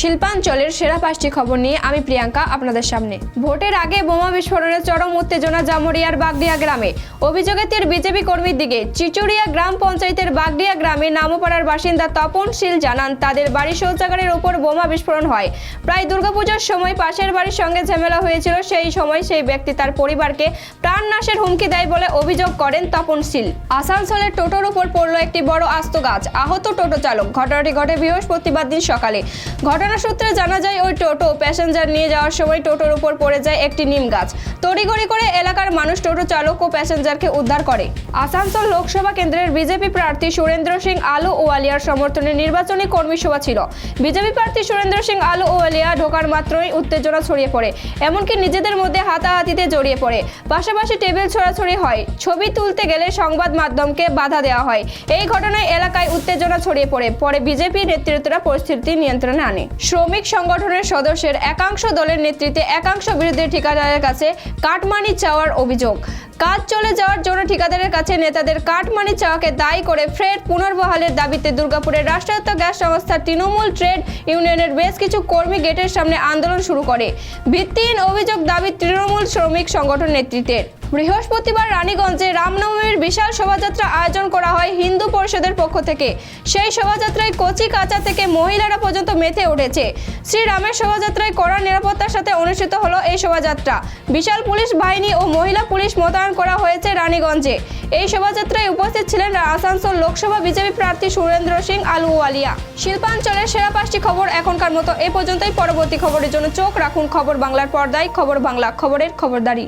শিল্পাঞ্চলের সেরা পাঁচটি খবর নিয়ে আমি প্রিয়াঙ্কা আপনাদের সামনে। ভোটের আগে বোমা বিস্ফোরণের চরম উত্তেজনা জামুরিয়ার বাগডিয়া গ্রামে। অভিযোগে তীর বিজেপি কর্মীর দিকে চিচুড়িয়া গ্রাম পঞ্চায়েতের বাগডিয়া গ্রামে নামপাড়ার বাসিন্দা তপন শীল জানান, তাদের বাড়ি শৌচাগারের ওপর বোমা বিস্ফোরণ হয়। প্রায় দুর্গাপূজার সময় পাশের বাড়ির সঙ্গে ঝামেলা হয়েছিল, সেই সময় সেই ব্যক্তি তার পরিবারকে প্রাণ নাশের হুমকি দেয় বলে অভিযোগ করেন তপন শীল। আসানসোলের টোটোর উপর পড়ল একটি বড় আস্ত গাছ, আহত টোটো চালক। ঘটনাটি ঘটে বৃহস্পতিবার দিন সকালে। ঘটনা সূত্রে জানা যায় টোটো প্যাসেঞ্জার নিয়ে যাওয়ার সময় টোটোর উপর পড়ে যায় একটি নিম গাছ। তড়িঘড়ি করে এলাকার মানুষ টোটো চালক ও প্যাসেঞ্জারকে উদ্ধার করে। আসানসোল লোকসভা কেন্দ্রের বিজেপি প্রার্থী সুরেন্দ্র সিং আলু ওয়ালিয়ার সমর্থনে নির্বাচনী কর্মী সভা ছিল। বিজেপি প্রার্থী সুরেন্দ্র সিং আলু ওয়ালিয়া ঢোকার মাত্রই উত্তেজনা ছড়িয়ে পড়ে, এমনকি নিজেদের মধ্যে হাতাহাতিতে জড়িয়ে পড়ে। পাশাপাশি টেবিল ছোড়াছড়ি হয়, ছবি তুলতে গেলে সংবাদ মাধ্যমকে বাধা দেওয়া হয়। এই ঘটনায় এলাকায় উত্তেজনা ছড়িয়ে পড়ে, পরে বিজেপি নেতৃত্বরা পরিস্থিতি নিয়ন্ত্রণে আনে। শ্রমিক সংগঠনের সদস্যের একাংশ দলের নেতৃত্বে একাংশ বিরোধী ঠিকাদারের কাছে কাটমানি চাওয়ার অভিযোগ। কাজ চলে যাওয়ার জন্য ঠিকাদারের কাছে নেতাদের কাটমানি চাওয়াকে দায়ী করে ফ্রেড পুনর্বহালের দাবিতে দুর্গাপুরের রাষ্ট্রায়ত্ত গ্যাস সংস্থার তৃণমূল ট্রেড ইউনিয়নের বেশ কিছু কর্মী গেটের সামনে আন্দোলন শুরু করে। ভিত্তিহীন অভিযোগ দাবি তৃণমূল শ্রমিক সংগঠন নেতৃত্বের। বৃহস্পতিবার রানীগঞ্জে রামনবমীর বিশাল শোভাযাত্রা আয়োজন করা হয় হিন্দু পরিষদের পক্ষ থেকে। সেই শোভাযাত্রায় কচি কাঁচা থেকে মহিলারা পর্যন্ত মেতে উঠেছে। শ্রীরামের শোভাযাত্রায় কড়া নিরাপত্তার সাথে অনুষ্ঠিত হলো এই শোভাযাত্রা। বিশাল পুলিশ বাহিনী ও মহিলা পুলিশ মোতায়েন করা হয়েছে রানীগঞ্জে। এই শোভাযাত্রায় উপস্থিত ছিলেন আসানসোল লোকসভা বিজেপি প্রার্থী সুরেন্দ্র সিং আলুওয়ালিয়া। শিল্পাঞ্চলের সেরা পাঁচটি খবর এখনকার মতো এ পর্যন্তই। পরবর্তী খবরের জন্য চোখ রাখুন খবর বাংলার পর্দায়, খবর বাংলা খবরের খবরদারি।